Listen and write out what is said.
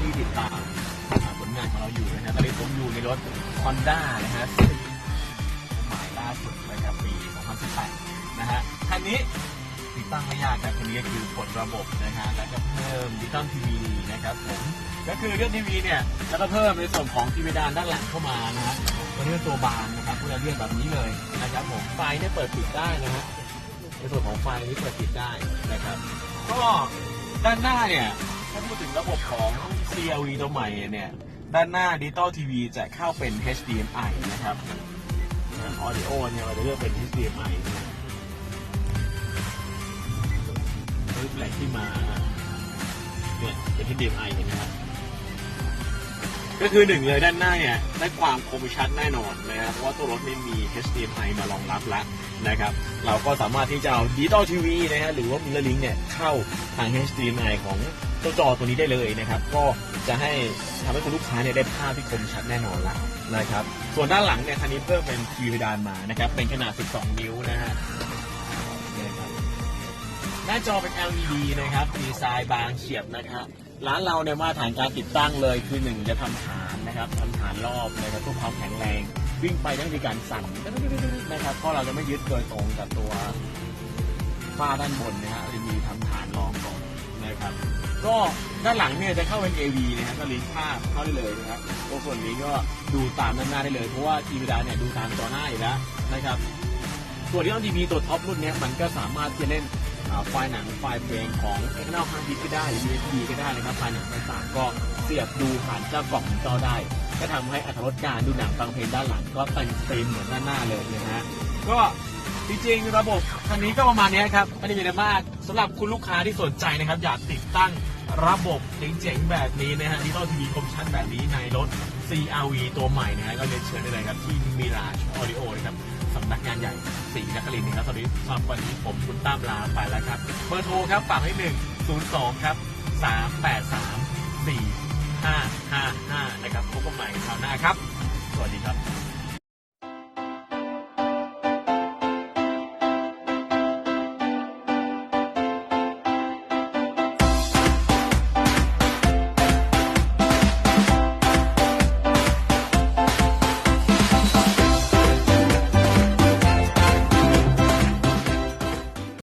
ที่ติดตามผลงานของเราอยู่นะครับตอนนี้ผมอยู่ในรถ Honda นะฮะซึ่งหมายล่าสุดนะครับปี 2018 นะฮะคันนี้ติดตั้งไม่ยากแต่คันนี้ก็คือผลระบบนะฮะแล้วก็เพิ่มดิจิตอลทีวีนะครับผมก็คือเรื่องทีวีเนี่ยแล้วก็เพิ่มในส่วนของทีวีดานด้านหลังเข้ามานะฮะตัวนี้เป็นตัวบานนะครับเพื่อเรียกแบบนี้เลยนะครับผมไฟเนี่ยเปิดปิดได้นะฮะในส่วนของไฟนี้เปิดปิดได้นะครับก็ ด้านหน้าเนี่ย ถ้าพูดถึงระบบของ CLV ตัวใหม่เนี่ย ด้านหน้าดิจิตอลทีวีจะเข้าเป็น HDMI นะครับออดิโอเนี่ยเราจะเลือกเป็น HDMI นะปึ๊บแหลกที่มาเนี่ยเป็น HDMI เห็นะครับ ก็คือหนึ่งเลยด้านหน้าเนี่ยได้ความคมชัดแน่นอนนะครับเพราะว่าตัวรถไม่มี HDMI มารองรับแล้วนะครับเราก็สามารถที่จะเอาดิจิตอลทีวีนะฮะหรือว่ามิเรอร์ลิงเนี่ยเข้าทาง HDMI ของเจ้าจอตัวนี้ได้เลยนะครับก็จะให้ทำให้คุณลูกค้าเนี่ยได้ภาพที่คมชัดแน่นอนละนะครับส่วนด้านหลังเนี่ยคันนี้เพิ่มเป็นทีวีดานมานะครับเป็นขนาด 12 นิ้วนะฮะเนี่ยครับหน้าจอเป็น LED นะครับดีไซน์บางเฉียบนะครับ ร้านเราเนี่ยมาตรฐานการติดตั้งเลยคือหนึ่งจะทำฐานนะครับทำฐานรอบนะครับเพื่อความแข็งแรง วิ่งไปต้องมีการสั่นนะครับเพราะเราจะไม่ยึดโดยตรงกับตัวฝ้าด้านบนนะฮะจะมีทำฐานรองก่อนนะครับ ก็ด้านหลังเนี่ยจะเข้าเป็น AV นะครับก็ลิงก์ภาพเข้าได้เลยนะครับตัวส่วนนี้ก็ดูตามด้านหน้าได้เลยเพราะว่าทีวีดาเนี่ยดูตามจอหน้าอยู่แล้วนะครับส่วนที่ต้องทีวีตัวท็อปรุ่นเนี้ยมันก็สามารถจะเล่น ไฟล์หนังไฟล์เพลงของ external hard disk ก็ได้หรือ USB ก็ได้นะครับไฟล์หนังต่างๆก็เสียบดูผ่านเจ้ากล่องจอได้ ก็ทำให้อัตรสการดูหนังฟังเพลงด้านหลังก็เต็มเต็มเหมือนด้านหน้าเลยนะฮะก็จริงๆระบบคันนี้ก็ประมาณนี้ครับไม่ได้มีอะไรมากสำหรับคุณลูกค้าที่สนใจนะครับ อยากติดตั้งระบบเจ๋งๆ แบบนี้นะฮะดิจิตอลทีวีคมชัดแบบนี้ในรถ CRV ตัวใหม่นะฮะก็เรียนเชิญได้เลยครับที่มิราชออดิโอนะครับ สำนักงานใหญ่ศรีนครินทร์นะครับสวัสดีครับวันนี้ผมคุณตั้มลาไปแล้วครับเบอร์โทรครับฝากให้หนึ่งศูนย์สองครับสามแปดสามสี่ห้าห้าห้านะครับพบกันใหม่คราวหน้าครับ